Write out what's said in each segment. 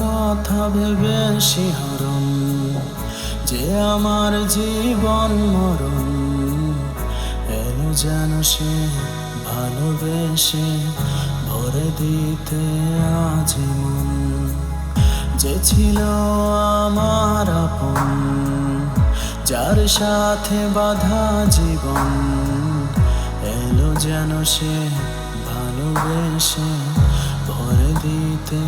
কথা ভেবে শিহরণ যে আমার জীবন মরণ, এলো যেন সে ভালোবেসে ভরে দিতে আজীবন যে ছিল আমার আপন, যার সাথে বাধা জীবন, এলো যেন সে ভালোবেসে দিতে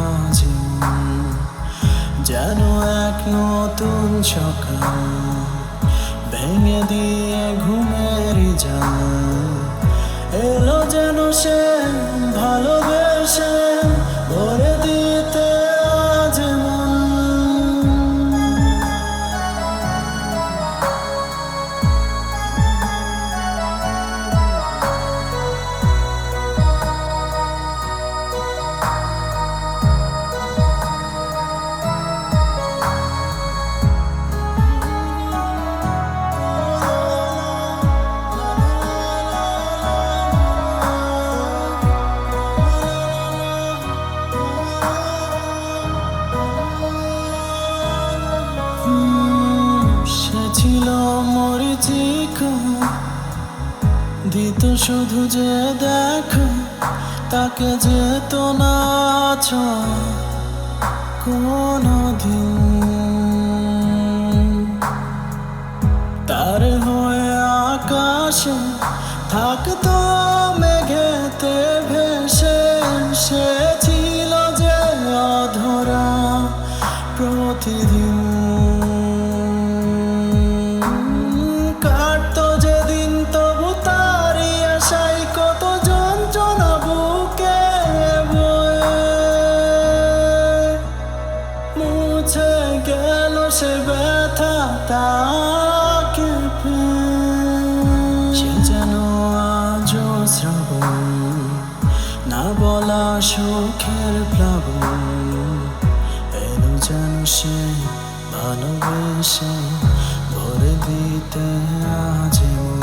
আজীবন যেন এক নতুন সকাল ভেঙে দিয়ে ঘুমের যা এলো যেন সে ভালোবেসে মরিচিকা দিত শুধু যে দেখ তাকে যেত না কোনো দিন তার হয়ে আকাশ থাকতো বলা সুখের প্লাবন যেন সে ভালোবেসে ভরে দিতে আজীবন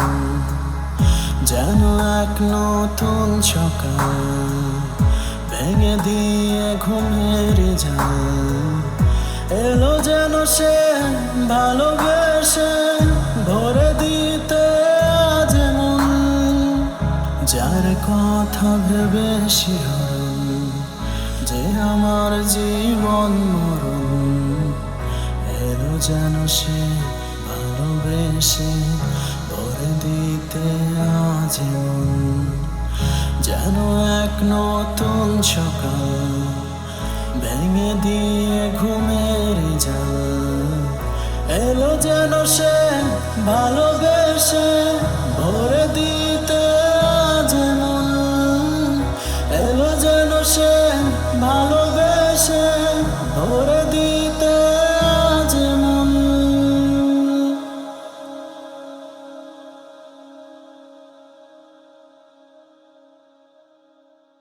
যেন এক নতুন সকাল ভেঙে দিয়ে ঘুমের জাল এলো যেন সে ভালোবেসে কথা ভেবে শিহরণ, যে আমার জীবন মরণ, এলো যেন সে ভালোবেসে ভরে দিতে আজীবন। যেন এক নতুন সকাল ভেঙে দিয়ে ঘুমের জাল, এলো যেন সে ভালোবেসে ভরে malo.